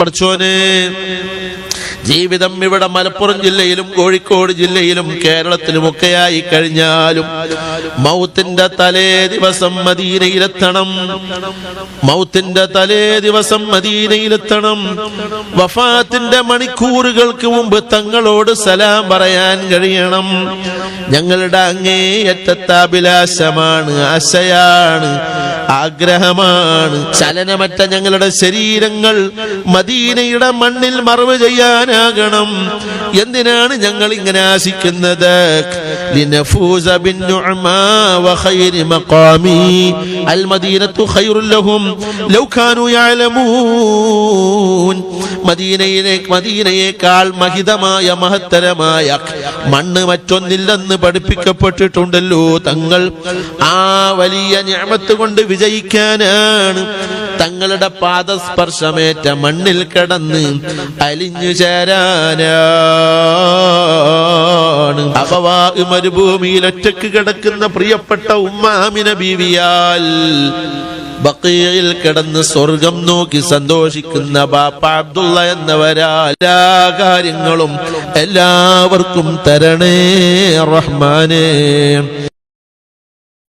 പഠിച്ചോനെ. ജീവിതം ഇവിടെ മലപ്പുറം ജില്ലയിലും കോഴിക്കോട് ജില്ലയിലും കേരളത്തിലുമൊക്കെയായി കഴിഞ്ഞാലും മൗത്തിന്റെ തലേ ദിവസം മദീനയിലെത്തണം. മൗത്തിന്റെ തലേ ദിവസം മദീനയിലെത്തണം. വഫാത്തിന്റെ മണിക്കൂറുകൾക്ക് മുമ്പ് തങ്ങളോട് സലാം പറയാൻ കഴിയണം. ഞങ്ങളുടെ അങ്ങേയറ്റത്തെ അഭിലാഷമാണ് ആശയാണ് ആഗ്രഹമാണ്. ചലനമറ്റ ഞങ്ങളുടെ ശരീരങ്ങൾ മദീനയുടെ മണ്ണിൽ മറവ് ചെയ്യുന്നവനാകണം എന്തിനാണ് ഞങ്ങൾ ഇങ്ങനെ ആശിക്കുന്നത്? മദീനയേക്കാൾ മഹിതമായ മഹത്തരമായ മണ്ണ് മറ്റൊന്നില്ലെന്ന് പഠിപ്പിക്കപ്പെട്ടിട്ടുണ്ടല്ലോ തങ്ങൾ. ആ വലിയ ഞാമത്ത് കൊണ്ട് വിജയിക്കാനാണ് തങ്ങളുടെ പാദസ്പർശമേറ്റ മണ്ണിൽ കിടന്ന് അലിഞ്ഞു ചേരാനാണ്. അപവാ മരുഭൂമിയിൽ ഒറ്റയ്ക്ക് കിടക്കുന്ന പ്രിയപ്പെട്ട ഉമ്മാമിന ബീവിയാൽ ബക്കയിൽ കിടന്ന് സ്വർഗം നോക്കി സന്തോഷിക്കുന്ന ബാപ്പ അബ്ദുള്ള എന്നവരാ എല്ലാ കാര്യങ്ങളും എല്ലാവർക്കും തരണേ റഹ്മാനേ.